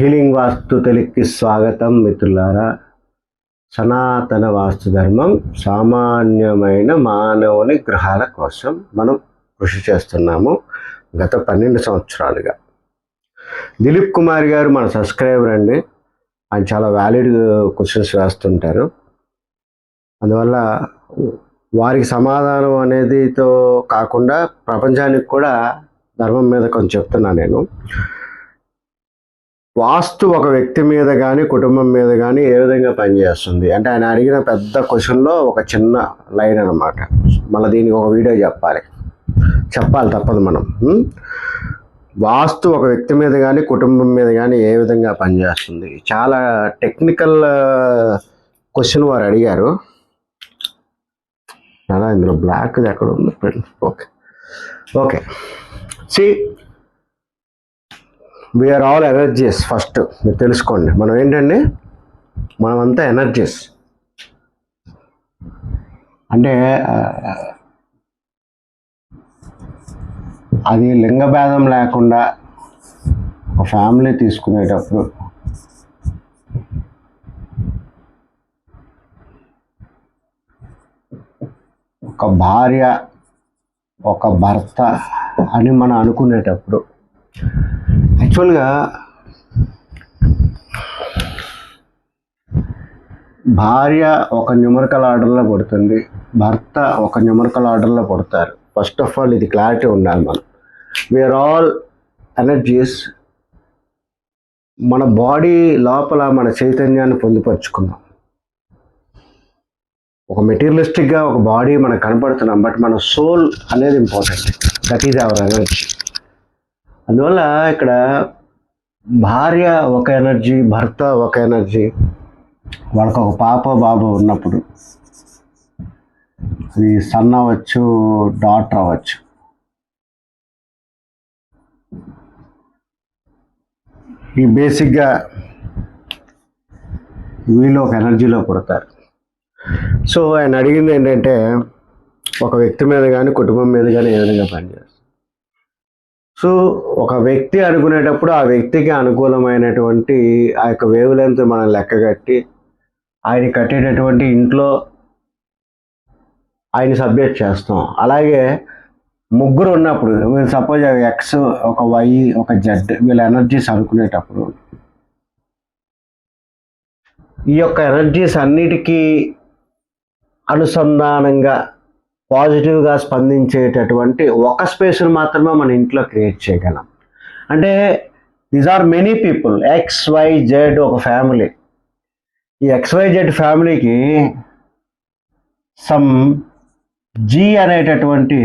Healing వాస్తు తెలుగుకి స్వాగతం మిత్రులారా. సనాతన వాస్తు ధర్మం సామాన్యమైన మానవుని గ్రహాల కోసం మనం కృషి చేస్తున్నాము గత పన్నెండు సంవత్సరాలుగా. దిలీప్ కుమార్ గారు మన సబ్స్క్రైబర్ అండి. ఆయన చాలా వ్యాలిడ్ క్వశ్చన్స్ వేస్తుంటారు. అందువల్ల వారికి సమాధానం అనేదితో కాకుండా ప్రపంచానికి కూడా ధర్మం మీద కొంచెం చెప్తున్నా నేను. వాస్తు ఒక వ్యక్తి మీద కానీ కుటుంబం మీద కానీ ఏ విధంగా పనిచేస్తుంది? అంటే ఆయన అడిగిన పెద్ద క్వశ్చన్లో ఒక చిన్న లైన్ అనమాట మళ్ళీ దీనికి ఒక వీడియో చెప్పాలి. చెప్పాలి తప్పదు మనం. వాస్తు ఒక వ్యక్తి మీద కానీ కుటుంబం మీద కానీ ఏ విధంగా పనిచేస్తుంది? చాలా టెక్నికల్ క్వశ్చన్ వారు అడిగారు. అలా ఇందులో బ్లాక్ ఎక్కడ ఉంది okay. Okay. See we are all energies first మీరు తెలుసుకోండి. మనం ఏంటండి? మనమంతా ఎనర్జీస్ అంటే అది లింగభేదం లేకుండా ఒక ఫ్యామిలీ తీసుకునేటప్పుడు ఒక భార్య ఒక భర్త అని మనం అనుకునేటప్పుడు యాక్చువల్గా భార్య ఒక న్యూమరికల్ ఆర్డర్లో పడుతుంది భర్త ఒక న్యూమరికల్ ఆర్డర్లో పడతారు. ఫస్ట్ ఆఫ్ ఆల్ ఇది క్లారిటీ ఉండాలి మనం. వీఆర్ ఆల్ ఎనర్జీస్ మన బాడీ లోపల మన చైతన్యాన్ని పొందుపరుచుకున్నాం. ఒక మెటీరియలిస్టిక్గా ఒక బాడీ మనకు కనపడుతున్నాం బట్ మన సోల్ అనేది important that is our energy అందువల్ల ఇక్కడ భార్య ఒక ఎనర్జీ భర్త ఒక ఎనర్జీ వాళ్ళకు ఒక పాప బాబు ఉన్నప్పుడు అది సన్ అవ్వచ్చు డాటర్ అవ్వచ్చు. ఈ బేసిక్గా వీళ్ళు ఒక ఎనర్జీలో పుడతారు. సో ఆయన అడిగింది ఏంటంటే ఒక వ్యక్తి మీద కానీ కుటుంబం మీద కానీ ఏ విధంగా సో ఒక వ్యక్తి అనుకునేటప్పుడు ఆ వ్యక్తికి అనుకూలమైనటువంటి ఆ యొక్క వేవ్ లెంత్ మనం లెక్క కట్టి ఆయన కట్టేటటువంటి ఇంట్లో ఆయన సబ్జెక్ట్ చేస్తాం. అలాగే ముగ్గురు ఉన్నప్పుడు వీళ్ళు సపోజ్ ఎక్స్ ఒక వై ఒక జెడ్ వీళ్ళ ఎనర్జీస్ అనుకునేటప్పుడు ఈ యొక్క ఎనర్జీస్ అన్నిటికీ అనుసంధానంగా పాజిటివ్గా స్పందించేటటువంటి ఒక స్పేస్ని మాత్రమే మన ఇంట్లో క్రియేట్ చేయగలం. అంటే these are many people X Y Z ఒక ఫ్యామిలీ ఈ ఎక్స్ వై జెడ్ ఫ్యామిలీకి సమ్ జీ అనేటటువంటి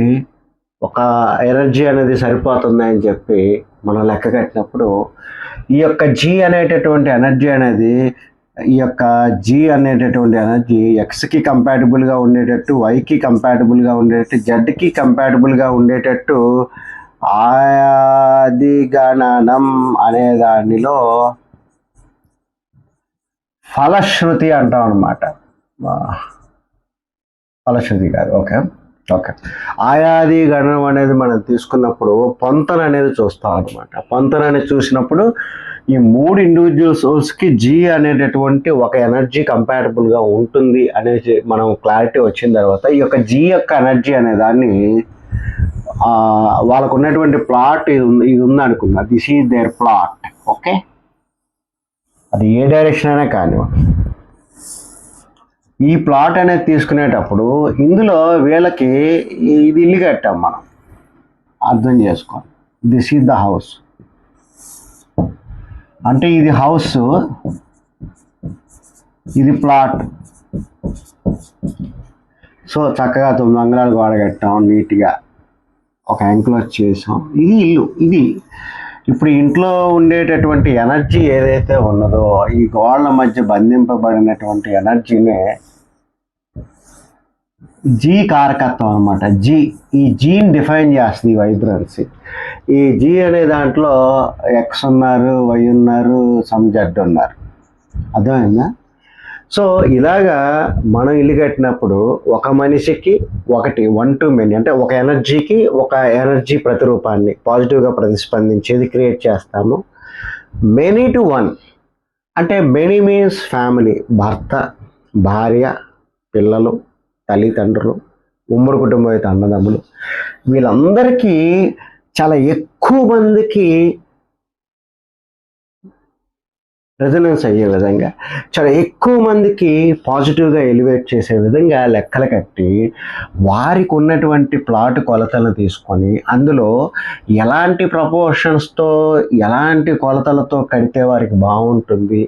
ఒక ఎనర్జీ అనేది సరిపోతుంది అని చెప్పి మనం లెక్క కట్టినప్పుడు ఈ యొక్క జీ అనేటటువంటి ఎనర్జీ అనేది ఈ యొక్క జీ అనేటటువంటి ఎనర్జీ ఎక్స్కి కంపాటబుల్గా ఉండేటట్టు వైకి కంపాటబుల్గా ఉండేటట్టు జెడ్కి కంపాటబుల్గా ఉండేటట్టు ఆది గణనం అనే దానిలో ఫలశ్రుతి అంటాం అనమాట ఫలశ్రుతి కాదు. ఓకే. ఓకే. ఆయాది గణనం అనేది మనం తీసుకున్నప్పుడు పొంతన అనేది చూస్తాం అనమాట పొంతన అనేది చూసినప్పుడు ఈ మూడు ఇండివిజువల్ సోల్స్కి జీ అనేటటువంటి ఒక ఎనర్జీ కంపాటబుల్గా ఉంటుంది అనేసి మనం క్లారిటీ వచ్చిన తర్వాత ఈ యొక్క జీ యొక్క ఎనర్జీ అనే దాన్ని వాళ్ళకు ఉన్నటువంటి ప్లాట్ ఇది ఉంది ఇది ఉంది అనుకుందా. This is their plot okay అది ఏ డైరెక్షన్ అయినా కానివ్వండి. ఈ ప్లాట్ అనేది తీసుకునేటప్పుడు ఇందులో వీళ్ళకి ఇది ఇల్లు కట్టాం మనం. అర్థం చేసుకోండి దిస్ ఈజ్ ద హౌస్ అంటే ఇది హౌస్ ఇది ప్లాట్ సో చక్కగా తొమ్మిది అంగళాలు గోడ కట్టాం నీట్గా ఒక యాంక్లోజ్ చేసాం ఇది ఇల్లు. ఇది ఇప్పుడు ఇంట్లో ఉండేటటువంటి ఎనర్జీ ఏదైతే ఉన్నదో ఈ గోడల మధ్య బంధింపబడినటువంటి ఎనర్జీనే జీ కారకత్వం అనమాట జీ ఈ జీని డిఫైన్ చేస్తుంది ఈ ఈ జీ అనే దాంట్లో ఎక్స్ ఉన్నారు వై ఉన్నారు సమ్ జడ్ ఉన్నారు. అర్థమైందా? సో ఇలాగా మనం ఇల్లు కట్టినప్పుడు ఒక మనిషికి ఒకటి వన్ టు మెనీ అంటే ఒక ఎనర్జీకి ఒక ఎనర్జీ ప్రతిరూపాన్ని పాజిటివ్గా ప్రతిస్పందించేది క్రియేట్ చేస్తాము. మెనీ టు వన్ అంటే మెనీ మీన్స్ ఫ్యామిలీ భర్త భార్య పిల్లలు తల్లిదండ్రులు ఉమ్మడి కుటుంబం అయితే అన్నదమ్ములు. వీళ్ళందరికీ చాలా ఎక్కువ మందికి రెజనెన్స్ అయ్యే విధంగా చాలా ఎక్కువ మందికి పాజిటివ్గా ఎలివేట్ చేసే విధంగా లెక్కలు కట్టి వారికి ఉన్నటువంటి ప్లాట్ కొలతలను తీసుకొని అందులో ఎలాంటి ప్రపోర్షన్స్తో ఎలాంటి కొలతలతో కడితే వారికి బాగుంటుంది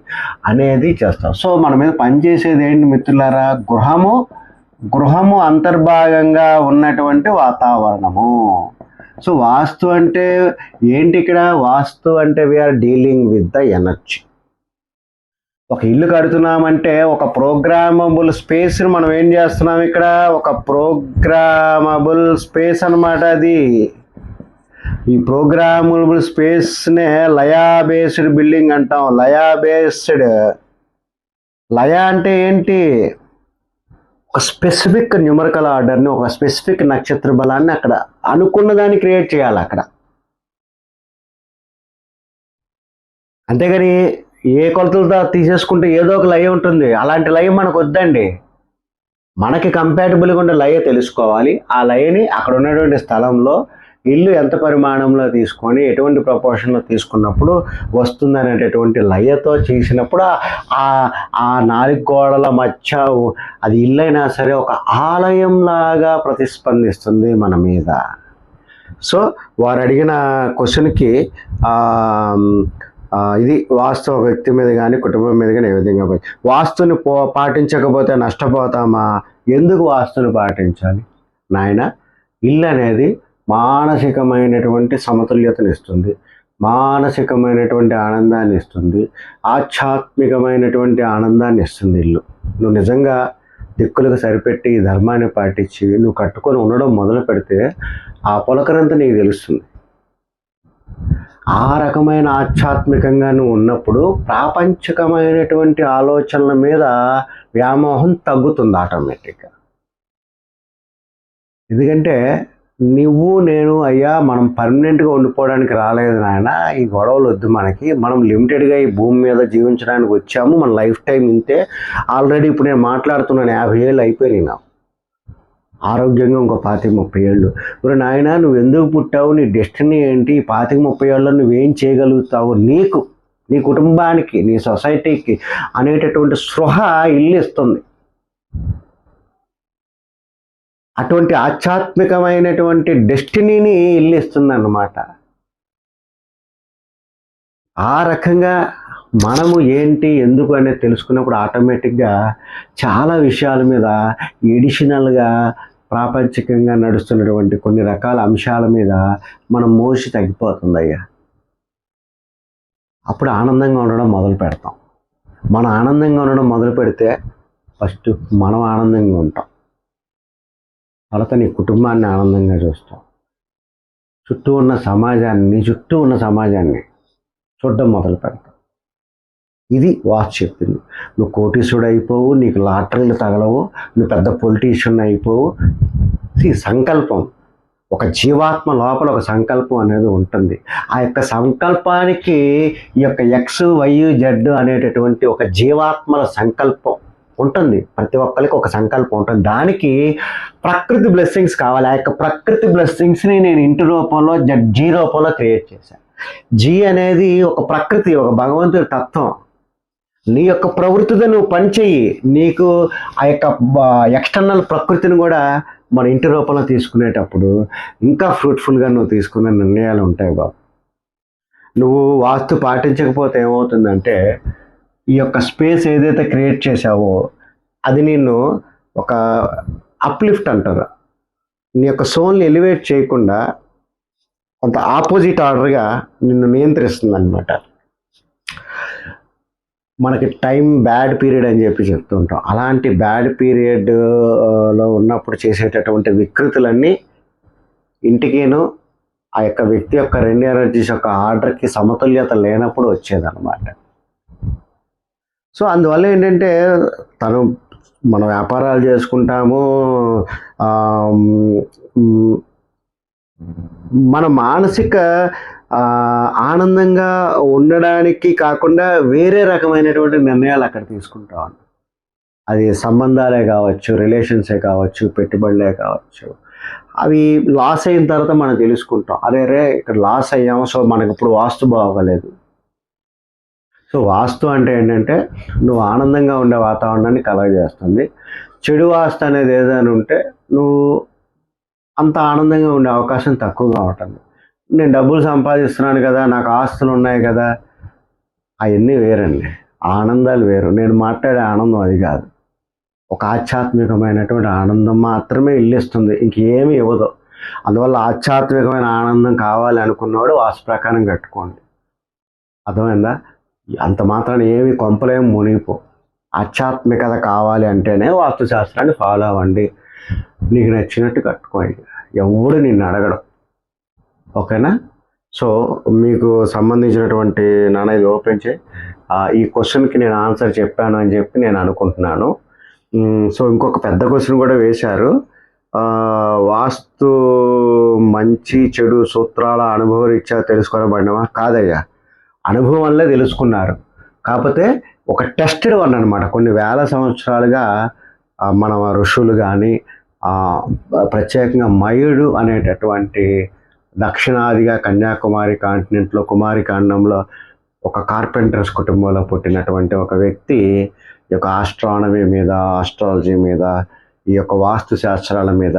అనేది చేస్తాం. సో మన మీద పనిచేసేది ఏంటి మిత్రులారా? గృహము గృహము అంతర్భాగంగా ఉన్నటువంటి వాతావరణము. సో వాస్తు అంటే ఏంటి ఇక్కడ? వాస్తు అంటే we are dealing with the energy ఒక ఇల్లు కడుతున్నామంటే ఒక ప్రోగ్రామబుల్ స్పేస్ని మనం ఏం చేస్తున్నాం ఇక్కడ? ఒక ప్రోగ్రామబుల్ స్పేస్ అన్నమాట అది. ఈ ప్రోగ్రామబుల్ స్పేస్నే లయా బేస్డ్ బిల్డింగ్ అంటాం. Layer based. లయా అంటే ఏంటి? ఒక స్పెసిఫిక్ న్యూమరికల్ ఆర్డర్ని ఒక స్పెసిఫిక్ నక్షత్ర బలాన్ని అక్కడ అనుకున్న దాన్ని క్రియేట్ చేయాలి అక్కడ. అంతేగాని ఏ కొలతలతో తీసేసుకుంటే ఏదో ఒక లయ ఉంటుంది. అలాంటి లయ మనకు వద్దండి. మనకి కంపాటబుల్గా ఉండే లయ తెలుసుకోవాలి. ఆ లయని అక్కడ ఉన్నటువంటి స్థలంలో ఇల్లు ఎంత పరిమాణంలో తీసుకొని ఎటువంటి ప్రపోర్షన్లో తీసుకున్నప్పుడు వస్తుంది అనేటటువంటి లయతో చేసినప్పుడు ఆ ఆ నాలుగు గోడల మధ్య అది ఇల్లైనా సరే ఒక ఆలయంలాగా ప్రతిస్పందిస్తుంది మన మీద. సో వారు అడిగిన క్వశ్చన్కి ఇది వాస్తు ఒక వ్యక్తి మీద కానీ కుటుంబం మీద కానీ ఏ విధంగా పోయి వాస్తుని పో పాటించకపోతే నష్టపోతామా? ఎందుకు వాస్తుని పాటించాలి? నాయన ఇల్లు అనేది మానసికమైనటువంటి సమతుల్యతను ఇస్తుంది మానసికమైనటువంటి ఆనందాన్ని ఇస్తుంది ఆధ్యాత్మికమైనటువంటి ఆనందాన్ని ఇస్తుంది ఇల్లు. నువ్వు నిజంగా దిక్కులకు సరిపెట్టి ఈ ధర్మాన్ని పాటించి నువ్వు కట్టుకొని ఉండడం మొదలు పెడితే ఆ పులకరంతా నీకు తెలుస్తుంది. ఆ రకమైన ఆధ్యాత్మికంగా నువ్వు ఉన్నప్పుడు ప్రాపంచికమైనటువంటి ఆలోచనల మీద వ్యామోహం తగ్గుతుంది ఆటోమేటిక్గా. ఎందుకంటే నువ్వు నేను అయ్యా మనం పర్మనెంట్గా ఉండిపోవడానికి రాలేదు నాయన ఈ గొడవలు వద్దు మనకి. మనం లిమిటెడ్గా ఈ భూమి మీద జీవించడానికి వచ్చాము. మన లైఫ్ టైం ఇంతే. ఆల్రెడీ ఇప్పుడు నేను మాట్లాడుతున్నాను యాభై ఏళ్ళు అయిపోయినాయి నాకు. ఆరోగ్యంగా ఇంకో పాతిక ముప్పై ఏళ్ళు. ఇప్పుడు నాయన నువ్వు ఎందుకు పుట్టావు? నీ డెస్టినీ ఏంటి? ఈ పాతిక ముప్పై ఏళ్ళలో నువ్వేం చేయగలుగుతావు? నీకు నీ కుటుంబానికి నీ సొసైటీకి అనేటటువంటి స్పృహ ఇల్లు ఇస్తుంది. అటువంటి ఆధ్యాత్మికమైనటువంటి డెస్టినీని ఇల్లిస్తుందన్నమాట. ఆ రకంగా మనము ఏంటి ఎందుకు అనేది తెలుసుకున్నప్పుడు ఆటోమేటిక్గా చాలా విషయాల మీద ఎడిషనల్గా ప్రాపంచికంగా నడుస్తున్నటువంటి కొన్ని రకాల అంశాల మీద మనం మోసి తగ్గిపోతుంది అయ్యా అప్పుడు ఆనందంగా ఉండడం మొదలు పెడతాం. మనం ఆనందంగా ఉండడం మొదలు పెడితే ఫస్ట్ మనం ఆనందంగా ఉంటాం. తర్వాత నీ కుటుంబాన్ని ఆనందంగా చూస్తాం. చుట్టూ ఉన్న సమాజాన్ని నీ చుట్టూ ఉన్న సమాజాన్ని చూడడం మొదలు పెడతాం. ఇది వాచ్ చెప్పింది. నువ్వు కోటీసుడు అయిపోవు నీకు లాటరీలు తగలవు నువ్వు పెద్ద పొలిటీషియన్ అయిపోవు. ఈ సంకల్పం. ఒక జీవాత్మ లోపల ఒక సంకల్పం అనేది ఉంటుంది. ఆ యొక్క సంకల్పానికి ఈ యొక్క ఎక్స్ వై జెడ్ అనేటటువంటి ఒక జీవాత్మల సంకల్పం. ఉంటుంది. ప్రతి ఒక్కరికి ఒక సంకల్పం ఉంటుంది. దానికి ప్రకృతి బ్లెస్సింగ్స్ కావాలి. ఆ యొక్క ప్రకృతి బ్లెస్సింగ్స్ని నేను ఇంటి రూపంలో జీ రూపంలో క్రియేట్ చేశాను జీ అనేది ఒక ప్రకృతి ఒక భగవంతుడి తత్వం. నీ యొక్క ప్రవృత్తితో నువ్వు పనిచేయి నీకు ఆ యొక్క ఎక్స్టర్నల్ ప్రకృతిని కూడా మన ఇంటి రూపంలో తీసుకునేటప్పుడు ఇంకా ఫ్రూట్ఫుల్గా నువ్వు తీసుకునే నిర్ణయాలు ఉంటాయి బాబు. నువ్వు వాస్తు పాటించకపోతే ఏమవుతుందంటే ఈ యొక్క స్పేస్ ఏదైతే క్రియేట్ చేశావో అది నిన్ను ఒక అప్లిఫ్ట్ అంటారు. నీ యొక్క సోల్ని ఎలివేట్ చేయకుండా కొంత ఆపోజిట్ ఆర్డర్గా నిన్ను నియంత్రిస్తుంది అనమాట మనకి టైం బ్యాడ్ పీరియడ్ అని చెప్పి చెప్తూ ఉంటాం అలాంటి బ్యాడ్ పీరియడ్లో ఉన్నప్పుడు చేసేటటువంటి వికృతులన్నీ ఇంటికిను ఆ యొక్క వ్యక్తి యొక్క రెండు ఎనర్జీస్ యొక్క ఆర్డర్కి సమతుల్యత లేనప్పుడు వచ్చేదన్నమాట. సో అందువల్ల ఏంటంటే తను మనం వ్యాపారాలు చేసుకుంటాము మన మానసిక ఆనందంగా ఉండడానికి కాకుండా వేరే రకమైనటువంటి నిర్ణయాలు అక్కడ తీసుకుంటాం. అది సంబంధాలే కావచ్చు రిలేషన్సే కావచ్చు పెట్టుబడులే కావచ్చు. అవి లాస్ అయిన తర్వాత మనం తెలుసుకుంటాం. అదే రే ఇక్కడ లాస్ అయ్యాము సో మనకి ఇప్పుడు వాస్తు బాగోలేదు. సో వాస్తు అంటే ఏంటంటే నువ్వు ఆనందంగా ఉండే వాతావరణాన్ని కలగజేస్తుంది. చెడు వాస్తు అనేది ఏదైనా ఉంటే నువ్వు అంత ఆనందంగా ఉండే అవకాశం తక్కువగా ఉంటుంది. నేను డబ్బులు సంపాదిస్తున్నాను కదా నాకు ఆస్తులు ఉన్నాయి కదా అవన్నీ వేరండి. ఆనందాలు వేరు. నేను మాట్లాడే ఆనందం అది కాదు. ఒక ఆధ్యాత్మికమైనటువంటి ఆనందం మాత్రమే ఇల్లిస్తుంది. ఇంకేమీ ఇవ్వదు. అందువల్ల ఆధ్యాత్మికమైన ఆనందం కావాలి అనుకున్నవాడు వాస్తు ప్రకారం కట్టుకోండి. అర్థమైందా? అంత మాత్రాన ఏమి కొంపలేం మునిగిపో. ఆధ్యాత్మికత కావాలి అంటేనే వాస్తు శాస్త్రాన్ని ఫాలో అవ్వండి. నీకు నచ్చినట్టు కట్టుకోండి. ఎవడు నిన్ను అడగడం. ఓకేనా? సో మీకు సంబంధించినటువంటి నాన్న ఇది ఓపెన్ చేయి ఈ క్వశ్చన్కి నేను ఆన్సర్ చెప్పాను అని చెప్పి నేను అనుకుంటున్నాను. సో ఇంకొక పెద్ద క్వశ్చన్ కూడా వేశారు. వాస్తు మంచి చెడు సూత్రాల అనుభవ రీత్యా తెలుసుకోబడినవా కాదయ్యా. అనుభవంలో తెలుసుకున్నారు. కాకపోతే ఒక టెస్టెడ్ వన్ అనమాట కొన్ని వేల సంవత్సరాలుగా మన ఋషులు కానీ ప్రత్యేకంగా మయుడు అనేటటువంటి దక్షిణాదిగా కన్యాకుమారి కాంటినెంట్లో కుమారి కాండంలో ఒక కార్పెంటర్స్ కుటుంబంలో పుట్టినటువంటి ఒక వ్యక్తి ఈ యొక్క ఆస్ట్రానమీ మీద ఆస్ట్రాలజీ మీద ఈ యొక్క వాస్తు శాస్త్రాల మీద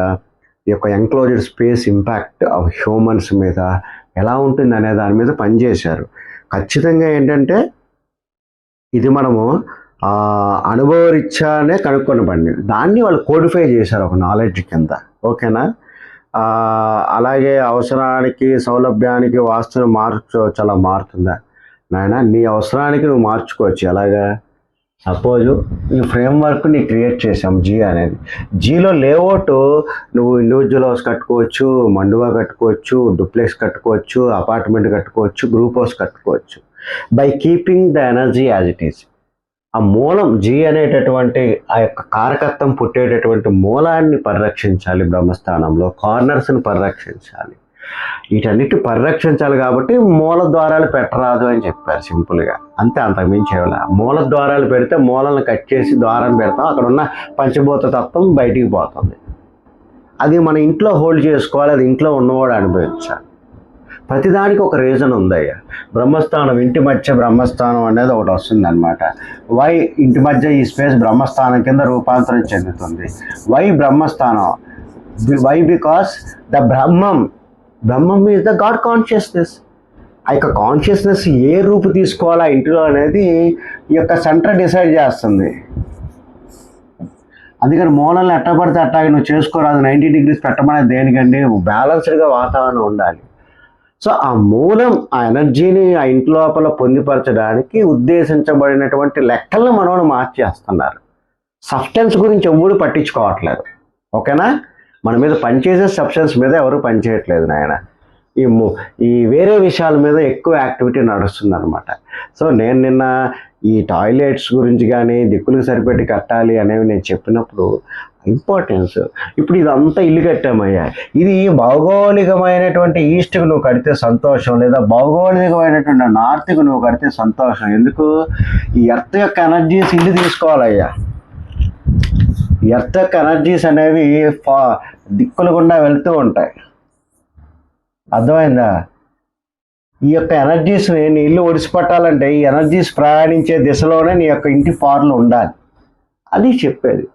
ఈ యొక్క enclosed space impact of humans మీద ఎలా ఉంటుంది అనే దాని మీద పనిచేశారు. ఖచ్చితంగా ఏంటంటే ఇది మనము ఆ, అనుభవరీత్యానే కనుక్కొనబడింది. దాన్ని వాళ్ళు కోడిఫై చేశారు ఒక నాలెడ్జ్ కింద. ఓకేనా? అలాగే అవసరానికి సౌలభ్యానికి వాస్తుని మార్చుకోవచ్చు అలా మారుతుందా? నాయన నీ అవసరానికి నువ్వు మార్చుకోవచ్చు. ఎలాగా? సపోజ్ ఈ ఫ్రేమ్ వర్క్ నీ క్రియేట్ చేసాం జీ అనేది. జీలో లేఅవుట్ నువ్వు ఇండివిజువల్ హౌస్ కట్టుకోవచ్చు మండువా కట్టుకోవచ్చు డూప్లెక్స్ కట్టుకోవచ్చు అపార్ట్మెంట్ కట్టుకోవచ్చు గ్రూప్ హౌస్ కట్టుకోవచ్చు. By keeping the energy as it is ఆ మూలం జీ అనేటటువంటి ఆ యొక్క కారకత్వం పుట్టేటటువంటి మూలాన్ని పరిరక్షించాలి బ్రహ్మస్థానంలో కార్నర్స్ని పరిరక్షించాలి. వీటన్నిటి పరిరక్షించాలి కాబట్టి మూల ద్వారాలు పెట్టరాదు అని చెప్పారు సింపుల్గా అంతే అంతకుమించి ఏమైనా మూల ద్వారాలు పెడితే మూలను కట్ చేసి ద్వారం పెడతాం. అక్కడ ఉన్న పంచభూత తత్వం బయటికి పోతుంది. అది మన ఇంట్లో హోల్డ్ చేసుకోవాలి. అది ఇంట్లో ఉన్నవాడు అనుభవించాలి. ప్రతిదానికి ఒక రీజన్ ఉందయ్యా. బ్రహ్మస్థానం ఇంటి మధ్య బ్రహ్మస్థానం అనేది ఒకటి వస్తుంది అనమాట వై ఇంటి మధ్య ఈ స్పేస్ బ్రహ్మస్థానం కింద రూపాంతరం చెందుతుంది? Why Brahmasthanam? Why because the Brahmam Brahmam is the God consciousness ఆ యొక్క కాన్షియస్నెస్ ఏ రూపు తీసుకోవాలా ఇంటిలో అనేది ఈ యొక్క సెంటర్ డిసైడ్ చేస్తుంది. అందుకని మూలల్ని ఎట్ట పడితే అట్టాగే నువ్వు చేసుకోరాదు నైంటీ డిగ్రీస్ పెట్టమనేది దేనికండి? బ్యాలెన్స్డ్గా వాతావరణం ఉండాలి. సో ఆ మూలం ఆ ఎనర్జీని ఆ ఇంటి లోపల పొందిపరచడానికి ఉద్దేశించబడినటువంటి లెక్కలను మనోడు మార్చేస్తున్నారు. సబ్స్టెన్స్ గురించి ఎవరు పట్టించుకోవట్లేదు. ఓకేనా? మన మీద పనిచేసే సబ్స్టెన్స్ మీద ఎవరు పనిచేయట్లేదు నాయన. ఈ ము- ఈ వేరే విషయాల మీద ఎక్కువ యాక్టివిటీ నడుస్తుంది అనమాట సో నేను నిన్న ఈ టాయిలెట్స్ గురించి కానీ దిక్కులకు సరిపెట్టి కట్టాలి అనేవి నేను చెప్పినప్పుడు ఇంపార్టెన్స్ ఇప్పుడు ఇదంతా ఇల్లు కట్టామయ్యా. ఇది భౌగోళికమైనటువంటి ఈస్ట్కు నువ్వు కడితే సంతోషం లేదా భౌగోళికమైనటువంటి నార్త్కు నువ్వు కడితే సంతోషం. ఎందుకు? ఈ ఎర్త్ యొక్క ఎనర్జీస్ ఇల్లు తీసుకోవాలయ్యా. ఎర్తక్ ఎనర్జీస్ అనేవి ఫా దిక్కుల గుండా వెళ్తూ ఉంటాయి. అర్థమైందా? ఈ యొక్క ఎనర్జీస్ని నీ ఇల్లు ఒడిసిపట్టాలంటే ఈ ఎనర్జీస్ ప్రయాణించే దిశలోనే నీ యొక్క ఇంటి పార్లు ఉండాలి. అది చెప్పేది.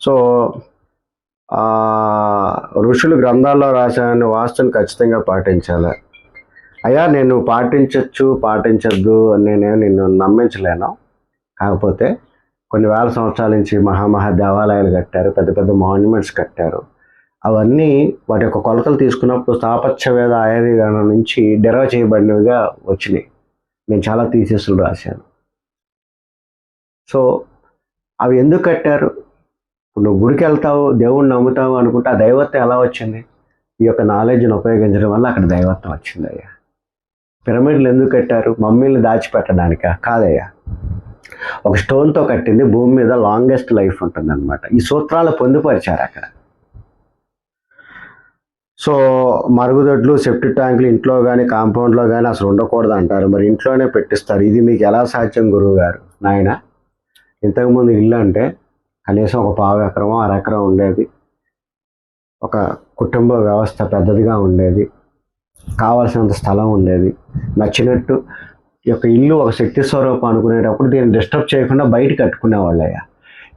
సో ఋషులు గ్రంథాల్లో రాసిన వాస్తుని ఖచ్చితంగా పాటించాలి. అయ్యా నేను పాటించవచ్చు పాటించద్దు అని నేను నిన్ను నమ్మించలేను. కాకపోతే కొన్ని వేల సంవత్సరాల నుంచి మహామహా దేవాలయాలు కట్టారు పెద్ద పెద్ద మాన్యుమెంట్స్ కట్టారు. అవన్నీ వాటి యొక్క కొలతలు తీసుకున్నప్పుడు స్థాపత్యవేద ఆయుర్వేదం నుంచి డెరవ్ చేయబడినవిగా వచ్చినాయి. నేను చాలా థీసిస్లు రాశాను. సో అవి ఎందుకు కట్టారు? ఇప్పుడు నువ్వు గుడికి వెళ్తావు దేవుణ్ణి నమ్ముతావు అనుకుంటే ఆ దైవత్వం ఎలా వచ్చింది? ఈ యొక్క నాలెడ్జ్ని ఉపయోగించడం వల్ల అక్కడ దైవత్వం వచ్చిందయ్యా. పిరమిడ్లు ఎందుకు కట్టారు? మమ్మీని దాచిపెట్టడానికా? కాదయ్యా. ఒక స్టోన్తో కట్టింది భూమి మీద లాంగెస్ట్ లైఫ్ ఉంటుందన్నమాట. ఈ సూత్రాలు పొందుపరిచారు అక్కడ. సో మరుగుదొడ్లు సెప్టిక్ ట్యాంకులు ఇంట్లో కానీ కాంపౌండ్లో కానీ అసలు ఉండకూడదు అంటారు. మరి ఇంట్లోనే పెట్టిస్తారు. ఇది మీకు ఎలా సాధ్యం గురువు గారు నాయన ఇంతకుముందు ఇల్లు అంటే కనీసం ఒక పావు ఎకరమో అరెకరం ఉండేది. ఒక కుటుంబ వ్యవస్థ పెద్దదిగా ఉండేది. కావాల్సినంత స్థలం ఉండేది. నచ్చినట్టు ఈ యొక్క ఇల్లు ఒక శక్తి స్వరూపం అనుకునేటప్పుడు దీన్ని డిస్టర్బ్ చేయకుండా బయట కట్టుకునేవాళ్ళయ్యా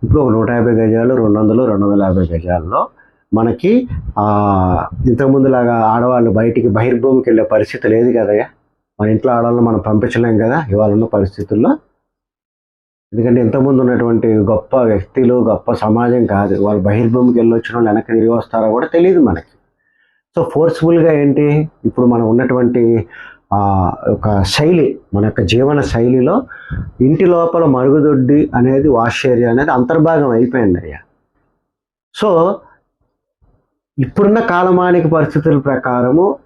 ఇప్పుడు ఒక నూట యాభై గజాలు రెండు వందలు రెండు వందల యాభై గజాల్లో మనకి ఇంతకుముందులాగా ఆడవాళ్ళు బయటికి బహిర్భూమికి వెళ్ళే పరిస్థితి లేదు కదయ్యా. మన ఇంట్లో ఆడవాళ్ళని మనం పంపించలేం కదా ఇవాళ ఉన్న పరిస్థితుల్లో. ఎందుకంటే ఇంతకుముందు ఉన్నటువంటి గొప్ప వ్యక్తులు గొప్ప సమాజం కాదు. వాళ్ళు బహిర్భూమికి వెళ్ళి వచ్చిన వాళ్ళు వెనక్కి తిరిగి వస్తారో కూడా తెలియదు మనకి. సో ఫోర్స్ఫుల్గా ఏంటి? ఇప్పుడు మనం ఉన్నటువంటి ఒక శైలి మన యొక్క జీవన శైలిలో ఇంటి లోపల మరుగుదొడ్డి అనేది వాష్ ఏరియా అనేది అంతర్భాగం అయిపోయింది అయ్యా. సో ఇప్పుడున్న కాలమానిక పరిస్థితుల ప్రకారము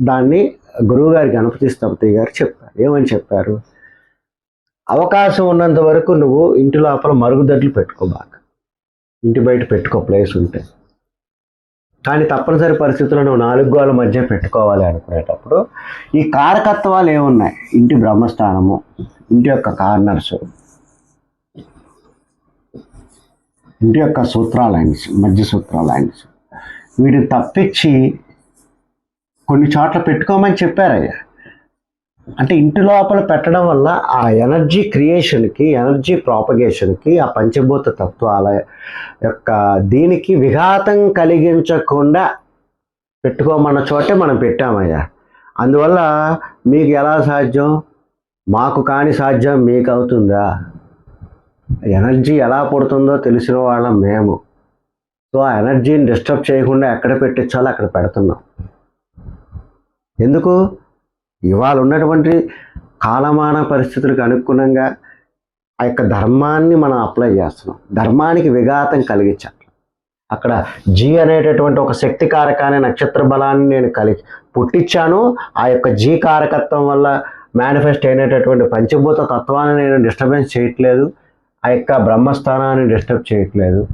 దాన్ని గురువుగారి గణపతి స్థపతి గారు చెప్పారు. ఏమని చెప్పారు? అవకాశం ఉన్నంత వరకు నువ్వు ఇంటి లోపల మరుగుదొడ్లు పెట్టుకోబాక. ఇంటి బయట పెట్టుకో ప్లేస్ ఉంటే. కానీ తప్పనిసరి పరిస్థితుల్లో నువ్వు నాలుగు గోల మధ్య పెట్టుకోవాలి అనుకునేటప్పుడు ఈ కారకత్వాలు ఏమున్నాయి? ఇంటి బ్రహ్మస్థానము ఇంటి యొక్క కార్నర్స్ ఇంటి యొక్క సూత్రాల లైన్స్ మధ్య సూత్రాల లైన్స్ వీటిని తప్పించి కొన్ని చోట్ల పెట్టుకోమని చెప్పారయ్యా. అంటే ఇంటి లోపల పెట్టడం వల్ల ఆ ఎనర్జీ క్రియేషన్కి ఎనర్జీ ప్రాపగేషన్కి ఆ పంచభూత తత్వాల యొక్క దీనికి విఘాతం కలిగించకుండా పెట్టుకోమన్న చోటే మనం పెట్టామయ్యా. అందువల్ల మీకు ఎలా సాధ్యం? మాకు కాని సాధ్యం మీకు అవుతుందా? ఎనర్జీ ఎలా పుడుతుందో తెలిసిన వాళ్ళం మేము. సో ఆ ఎనర్జీని డిస్టర్బ్ చేయకుండా ఎక్కడ పెట్టించాలో అక్కడ పెడుతున్నాం. ఎందుకు? ఇవాళ ఉన్నటువంటి కాలమాన పరిస్థితులకు అనుగుణంగా ఆ యొక్క ధర్మాన్ని మనం అప్లై చేస్తున్నాం. ధర్మానికి విఘాతం కలిగించాలి. అక్కడ జీ అనేటటువంటి ఒక శక్తి కారకాన్ని నక్షత్ర బలాన్ని నేను కలిగి పుట్టించాను. ఆ యొక్క జీ కారకత్వం వల్ల మేనిఫెస్ట్ అయినటువంటి పంచభూత తత్వాన్ని నేను డిస్టర్బెన్స్ చేయట్లేదు. ఆ యొక్క బ్రహ్మస్థానాన్ని డిస్టర్బ్ చేయట్లేదు.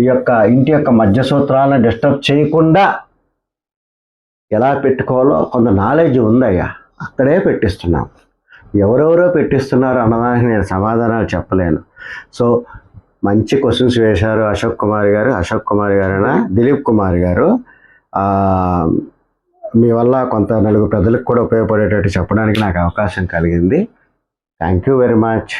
ఈ యొక్క ఇంటి యొక్క మధ్య సూత్రాలను డిస్టర్బ్ చేయకుండా ఎలా పెట్టుకోవాలో కొంత నాలెడ్జ్ ఉందయ్యా. అక్కడే పెట్టిస్తున్నాం. ఎవరెవరో పెట్టిస్తున్నారు అన్నదానికి నేను సమాధానాలు చెప్పలేను. సో మంచి క్వశ్చన్స్ వేశారు అశోక్ కుమార్ గారు. అశోక్ కుమార్ గారైనా దిలీప్ కుమార్ గారు. మీ వల్ల కొంత నలుగురు ప్రజలకు కూడా ఉపయోగపడేటట్టు చెప్పడానికి నాకు అవకాశం కలిగింది. Thank you very much.